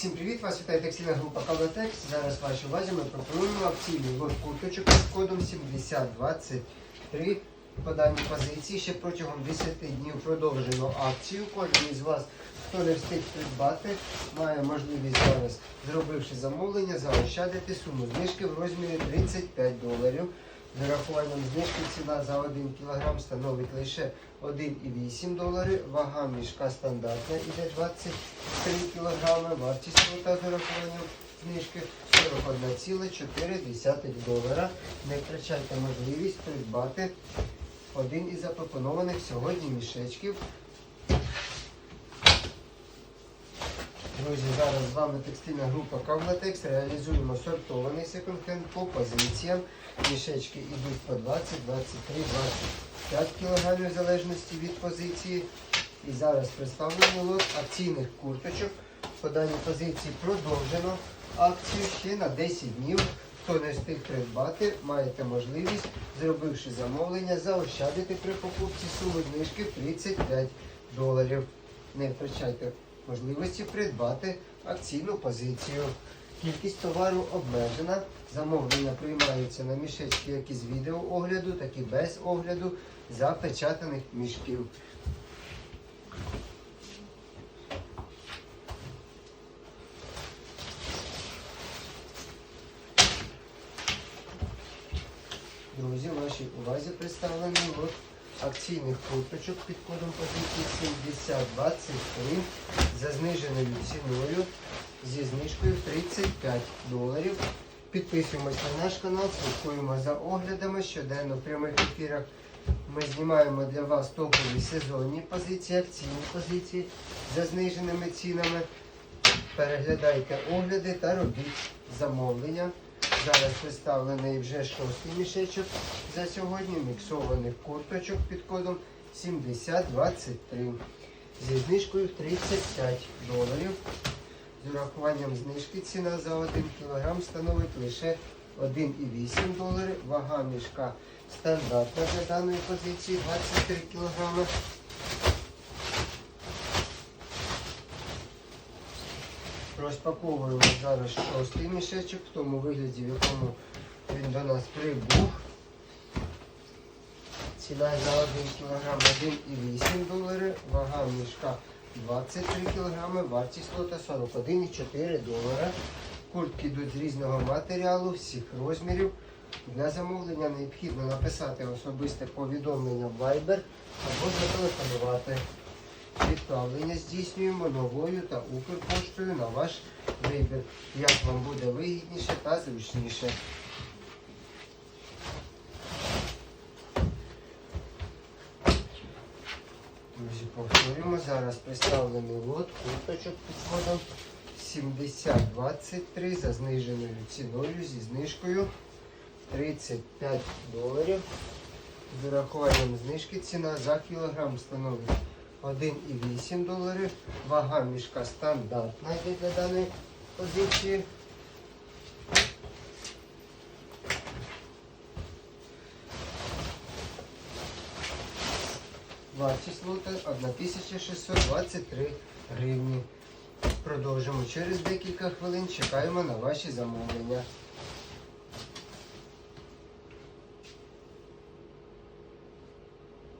Всім привіт! Вас вітає текстильна група Кавлатекс. Зараз вашій увазі ми пропонуємо акційний лот курточок з кодом 7023 по даній позиції. Ще протягом 10 днів продовжено акцію. Кожен із вас, хто не встиг придбати, має можливість зараз, зробивши замовлення, заощадити суму знижки в розмірі 35 доларів. З урахуванням знижки ціна за 1 кг становить лише 1,8 долари. Вага мішка стандартна іде 23 кг. Вартість лота з урахуванням знижки 41,4 долара. Не втрачайте можливість придбати один із запропонованих сьогодні мішечків. Друзі, зараз з вами текстильна група Кавлатекс. Реалізуємо сортований секонд-хенд по позиціям. Мішечки йдуть по 20, 23, 25 кг в залежності від позиції. І зараз представлено лот акційних курточок. По даній позиції продовжено акцію ще на 10 днів. Хто не встиг придбати, маєте можливість, зробивши замовлення, заощадити при покупці суми знижки в 35 доларів. Не втрачайте можливості придбати акційну позицію. Кількість товару обмежена. Замовлення приймаються на мішечки як із відеоогляду, так і без огляду запечатаних мішків. Друзі, вашій увазі представлений акційних курточок під кодом позиції 7023 за зниженою ціною зі знижкою 35 доларів. Підписуємось на наш канал, слідкуємо за оглядами щоденно в прямих ефірах. Ми знімаємо для вас топові сезонні позиції, акційні позиції за зниженими цінами. Переглядайте огляди та робіть замовлення. Зараз представлений вже шостий мішечок за сьогодні міксованих курточок під кодом 7023 зі знижкою 35 доларів. З урахуванням знижки ціна за 1 кг становить лише 1,8 долари. Вага мішка стандартна для даної позиції 23 кг. Розпаковуємо зараз шостий мішечок в тому вигляді, в якому він до нас прибув. Ціна за 1 кг 1,8 долари, вага мішка 23 кг, вартість лота 41,4 долара. Куртки йдуть з різного матеріалу, всіх розмірів. Для замовлення необхідно написати особисте повідомлення в Viber або зателефонувати. Відправлення здійснюємо новою та Укрпоштою на ваш вибір, як вам буде вигідніше та зручніше. Друзі, повторюємо, зараз представлений лот курточок під кодом 7023 за зниженою ціною зі знижкою 35 доларів. З урахуванням знижки ціна за кілограм становить 1,8 доларів. Вага мішка стандартна йде для даної позиції. Вартість лота 1623 гривні. Продовжимо через декілька хвилин. Чекаємо на ваші замовлення.